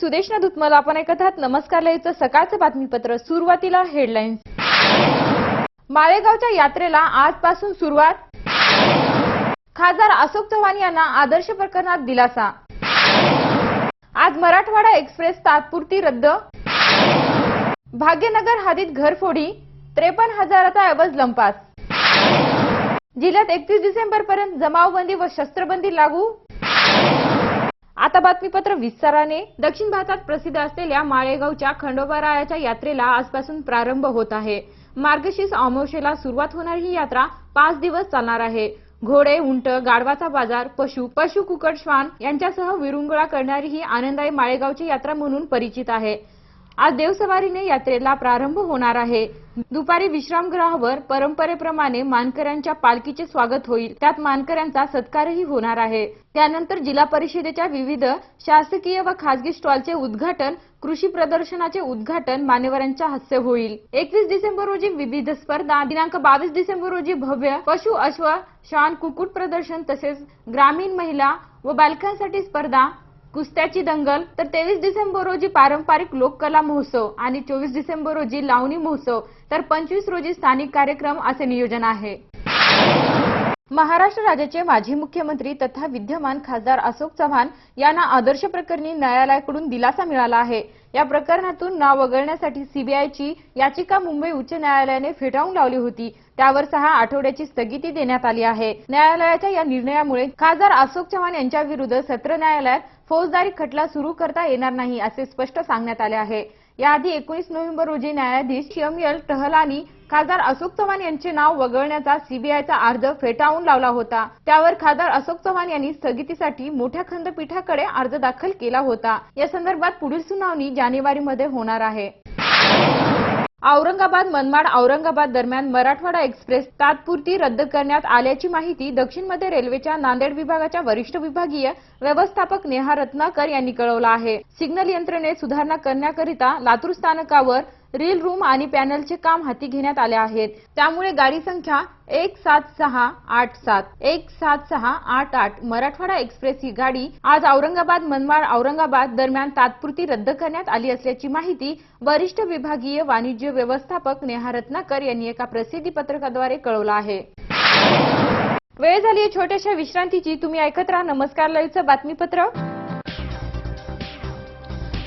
Sudeshna morning मी सुदेश दुत्मल आपण ऐकत आहात नमस्कार लयचं सकाळचं बातमीपत्र सुरुवातीला हेडलाईन्स. माळेगावच्या यात्रेला आजपासून सुरुवात. खासदार अशोक चव्हाण यांना आदर्श प्रकरणात दिलासा. आज मराठवाडा एक्सप्रेस तात्पुरती रद्द. भाग्यनगर हद्दीत घरफोडी त्रेपन्न हजाराचा ऐवज लंपास. जिल्ह्यात एकतीस डिसेंबर पर्यंत जमावबंदी व शस्त्रबंदी लागू. आता बातमीपत्र विस्ताराने. दक्षिण भारतात प्रसिद्ध असलेल्या माळेगावच्या खंडोबारायाच्या यात्रेला आजपासून प्रारंभ होत आहे. मार्गशीर्ष अमावशेला सुरुवात होणारी ही यात्रा पाच दिवस चालणार आहे. घोडे उंट गाढवाचा बाजार पशु पशु कुकट श्वान यांच्यासह विरुंगुळा करणारी ही आनंदाई माळेगावची यात्रा म्हणून परिचित आहे. आज देवसवारीने यात्रेला प्रारंभ होणार आहे. दुपारी विश्रामगृहावर परंपरेप्रमाणे मानकऱ्यांच्या पालखीचे स्वागत होईल. त्यात मानकऱ्यांचा सत्कारही होणार आहे. त्यानंतर जिल्हा परिषदेच्या विविध शासकीय व खासगी स्टॉलचे उद्घाटन कृषी प्रदर्शनाचे उद्घाटन मान्यवरांच्या हस्ते होईल. एकवीस डिसेंबर रोजी विविध स्पर्धा दिनांक बावीस डिसेंबर रोजी भव्य पशु अश्व शान कुकुट प्रदर्शन तसेच ग्रामीण महिला व बालकांसाठी स्पर्धा कुस्त्याची दंगल तर तेवीस डिसेंबर रोजी पारंपरिक लोककला महोत्सव आणि चोवीस डिसेंबर रोजी लावणी महोत्सव तर पंचवीस रोजी स्थानिक कार्यक्रम असे नियोजन आहे. महाराष्ट्र राज्याचे माजी मुख्यमंत्री तथा विद्यमान खासदार अशोक चव्हाण यांना आदर्श प्रकरणी न्यायालयाकडून दिलासा मिळाला आहे. या प्रकरणातून नाव वगळण्यासाठी सीबीआयची याचिका मुंबई उच्च न्यायालयाने फेटाळून लावली होती. त्यावर सहा आठवड्याची स्थगिती देण्यात आली आहे. न्यायालयाच्या या निर्णयामुळे खासदार अशोक चव्हाण यांच्या विरुद्ध सत्र न्यायालयात फौजदारी खटला सुरू करता येणार नाही असे स्पष्ट सांगण्यात आले आहे. याआधी एकोणीस नोव्हेंबर रोजी न्यायाधीश एम टहलानी खासदार अशोक चव्हाण यांचे नाव वगळण्याचा सीबीआयचा अर्ज फेटाळून लावला होता. त्यावर खासदार अशोक चव्हाण यांनी स्थगितीसाठी मोठ्या खंडपीठाकडे अर्ज दाखल केला होता. या संदर्भात पुढील सुनावणी जानेवारीमध्ये होणार आहे. औरंगाबाद मनमाड औरंगाबाद दरम्यान मराठवाडा एक्सप्रेस तात्पुरती रद्द करण्यात आल्याची माहिती दक्षिण मध्य रेल्वेच्या नांदेड विभागाच्या वरिष्ठ विभागीय व्यवस्थापक नेहा रत्नाकर यांनी कळवलं आहे. सिग्नल यंत्रणेत सुधारणा करण्याकरिता लातूर स्थानकावर रील रूम आणि पॅनलचे काम हाती घेण्यात आले आहेत. त्यामुळे गाडी संख्या एक सात सहा आठ सात एक सात सहा आठ आठ मराठवाडा एक्सप्रेस ही गाडी आज औरंगाबाद मनमाड औरंगाबाद दरम्यान तात्पुरती रद्द करण्यात आली असल्याची माहिती वरिष्ठ विभागीय वाणिज्य व्यवस्थापक नेहा रत्नाकर यांनी एका प्रसिद्धी पत्रकाद्वारे कळवलं आहे. वेळ झाली छोट्याशा विश्रांतीची. तुम्ही ऐकत राहा नमस्कार लाईव्हचं बातमीपत्र.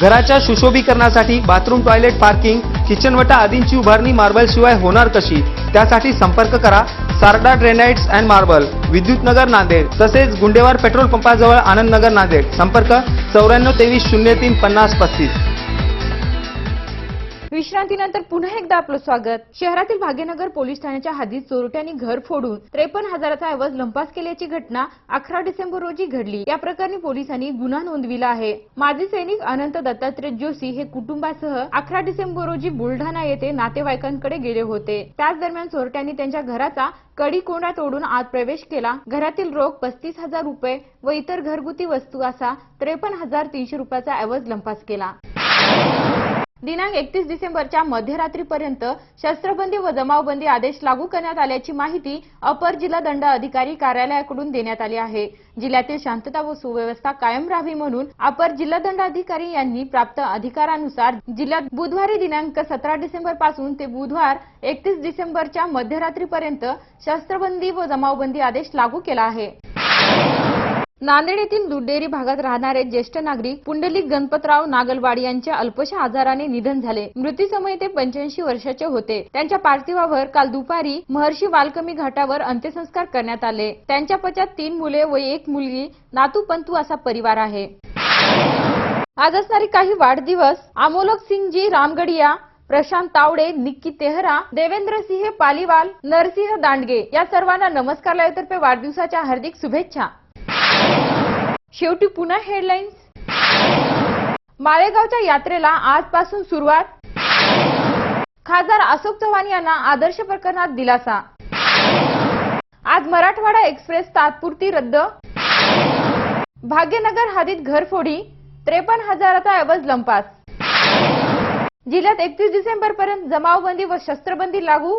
घराच्या सुशोभीकरणासाठी बाथरूम टॉयलेट पार्किंग किचनवटा आदींची उभारणी मार्बल शिवाय होणार कशी? त्यासाठी संपर्क करा. सारडा ड्रेनाइट्स अँड मार्बल विद्युत नगर नांदेड तसेच गुंडेवार पेट्रोल पंपाजवळ आनंदनगर नांदेड. संपर्क चौऱ्याण्णव तेवीस शून्य तीन पन्नास पस्तीस. विश्रांतीनंतर पुन्हा एकदा आपलं स्वागत. शहरातील भाग्यनगर पोलीस ठाण्याच्या हद्दीत चोरट्यांनी घर फोडून त्रेपन्न हजाराचा ऐवज लंपास केल्याची घटना अकरा डिसेंबर रोजी घडली. या प्रकरणी पोलिसांनी गुन्हा नोंदविला आहे. माजी सैनिक अनंत दत्तात्रय जोशी हे कुटुंबासह अकरा डिसेंबर रोजी बुलढाणा येथे नातेवाईकांकडे गेले होते. त्याच दरम्यान चोरट्यांनी त्यांच्या घराचा कडी कोंडा तोडून आत प्रवेश केला. घरातील रोख पस्तीस हजार रुपये व इतर घरगुती वस्तू असा त्रेपन्न हजार तीनशे रुपयाचा ऐवज लंपास केला. दिनांक एकतीस डिसेंबरच्या मध्यरात्रीपर्यंत शस्त्रबंदी व जमावबंदी आदेश लागू करण्यात आल्याची माहिती अपर जिल्हा दंड अधिकारी कार्यालयाकडून देण्यात आली आहे. जिल्ह्यातील शांतता व सुव्यवस्था कायम राहावी म्हणून अपर जिल्हा दंडाधिकारी यांनी प्राप्त अधिकारानुसार जिल्ह्यात बुधवारी दिनांक सतरा डिसेंबरपासून ते बुधवार एकतीस डिसेंबरच्या मध्यरात्रीपर्यंत शस्त्रबंदी व जमावबंदी आदेश लागू केला आहे. नांदेड येथील दुडेरी भागात राहणारे ज्येष्ठ नागरिक पुंडलिक गणपतराव नागलवाड यांच्या अल्पशा आजाराने निधन झाले. मृत्यूसमय ते पंच्याऐंशी वर्षाचे होते. त्यांच्या पार्थिवावर काल दुपारी महर्षी वालकमी घाटावर अंत्यसंस्कार करण्यात आले. त्यांच्या पश्चात तीन मुले व एक मुलगी नातू पंतू असा परिवार आहे. आज असणारी काही वाढदिवस आमोलक सिंगजी रामगडिया प्रशांत तावडे निक्की तेहरा देवेंद्र सिंह पालीवाल नरसिंह दांडगे या सर्वांना नमस्कार लाईव्हतर्फे वाढदिवसाच्या हार्दिक शुभेच्छा. शेवटी पुन्हा हेडलाईन्स माळेगावच्या यात्रेला आजपासून सुरुवात. खासदार अशोक चव्हाण यांना आदर्श प्रकरणात दिलासा. आज मराठवाडा एक्सप्रेस तात्पुरती रद्द. भाग्यनगर हादीत घरफोडी त्रेपन्न हजाराचा ऐवज लंपास. जिल्ह्यात एकतीस डिसेंबर पर्यंत जमावबंदी व शस्त्रबंदी लागू.